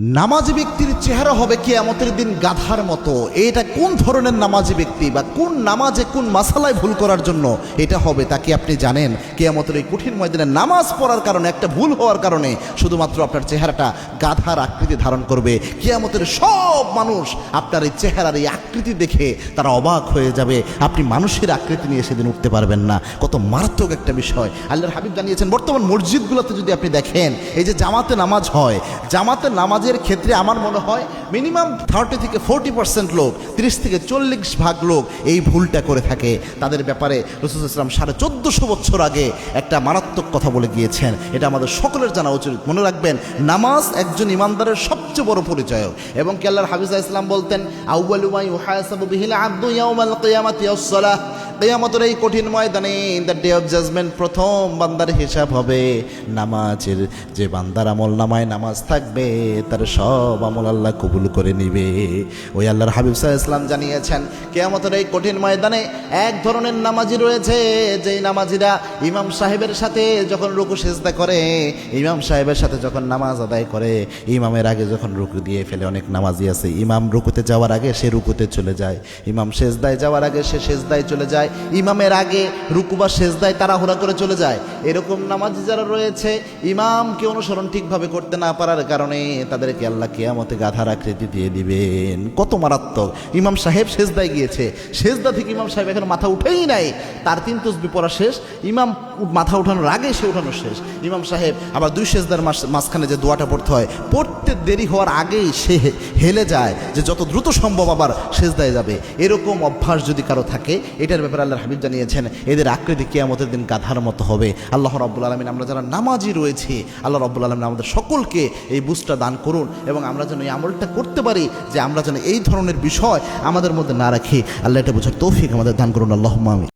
নামাজি ব্যক্তির চেহারা হবে কি কেয়ামতের দিন গাধার মতো। এটা কোন ধরনের নামাজি ব্যক্তি বা কোন নামাজে কোন মাসালায় ভুল করার জন্য এটা হবে তাকে আপনি জানেন? কে কেয়ামতের এই কঠিন ময়দানে নামাজ পড়ার কারণে, একটা ভুল হওয়ার কারণে শুধুমাত্র আপনার চেহারাটা গাধার আকৃতি ধারণ করবে। কে কেয়ামতের সব মানুষ আপনার এই চেহারার এই আকৃতি দেখে তারা অবাক হয়ে যাবে। আপনি মানুষের আকৃতি নিয়ে সেদিন উঠতে পারবেন না। কত মারাত্মক একটা বিষয়। আল্লাহর হাবিব জানিয়েছেন, বর্তমান মসজিদগুলোতে যদি আপনি দেখেন, এই যে জামাতে নামাজ হয়, জামাতে নামাজের ক্ষেত্রে আমার মনে হয় মিনিমাম থার্টি থেকে ফোরটি পার্সেন্ট লোক, তিরিশ থেকে চল্লিশ ভাগ লোক এই ভুলটা করে থাকে। তাদের ব্যাপারে রসুল ইসলাম সাড়ে চোদ্দশো বছর আগে একটা মারাত্মক কথা বলে গিয়েছেন। এটা আমাদের সকলের জানা উচিত। মনে রাখবেন, নামাজ একজন ইমানদারের সবচেয়ে বড় পরিচয় এবং কি আল্লাহর হাফিজা ইসলাম বলতেন আউ্বালুমাই উহায়াসাবু বিহিল আব্দু ইয়াউমাল কিয়ামাতি কেয়ামতের এই কঠিন ময়দানে দ্য ডে অফ জাজমেন্ট প্রথম বান্দার হিসাব হবে। নামাজের যে বান্দার আমল নামায় নামাজ থাকবে, তার সব আমল আল্লাহ কবুল করে নিবে। ওই আল্লাহর হাবিব সাহা ইসলাম জানিয়েছেন, কেয়ামতের এই কঠিন ময়দানে এক ধরনের নামাজি রয়েছে, যেই নামাজিরা ইমাম সাহেবের সাথে যখন রুকু সেজদা করে, ইমাম সাহেবের সাথে যখন নামাজ আদায় করে, ইমামের আগে যখন রুকু দিয়ে ফেলে অনেক নামাজি আছে, ইমাম রুকুতে যাওয়ার আগে সে রুকুতে চলে যায়, ইমাম সেজদায় যাওয়ার আগে সে সেজদায় চলে যায় ইমামের আগে রুকু বা সেজদায় তাড়াহুড়া করে চলে যায়। এরকম নামাজি যারা রয়েছে, ইমামকে অনুসরণ ঠিকভাবে করতে না পারার কারণে তাদেরকে আল্লাহ কেয়ামতে গাধার আকৃতি দিয়ে দিবেন। কত মারাত্মক। ইমাম সাহেব সেজদায় গিয়েছে। সেজদা থেকে ইমাম সাহেব এখন মাথা উঠেই নাই। তার তিন তসবি পড়া শেষ। ইমাম মাথা উঠানোর আগে সে উঠানো শেষ। ইমাম সাহেব আবার দুই সেজদার মাঝখানে যে দোয়াটা পড়তে হয়, পড়তে দেরি হওয়ার আগেই সে হেলে যায় যে যত দ্রুত সম্ভব আবার সেজদায় যাবে। এরকম অভ্যাস যদি কারও থাকে, এটার ব্যাপারে আল্লাহ হাবিব জানিয়েছেন, এদের আকৃতি কেয়ামতের দিন গাধার মতো হবে। আল্লাহ রব্বুল আলমিন আমরা যারা নামাজি রয়েছি, আল্লাহ রব্বুল আলমিন আমাদের সকলকে এই বুঝটা দান করুন এবং আমরা যেন এই আমলটা করতে পারি যে আমরা যেন এই ধরনের বিষয় আমাদের মধ্যে না রাখি। আল্লাহ এটা বোঝার তৌফিক আমাদের দান করুন। আল্লাহ আমি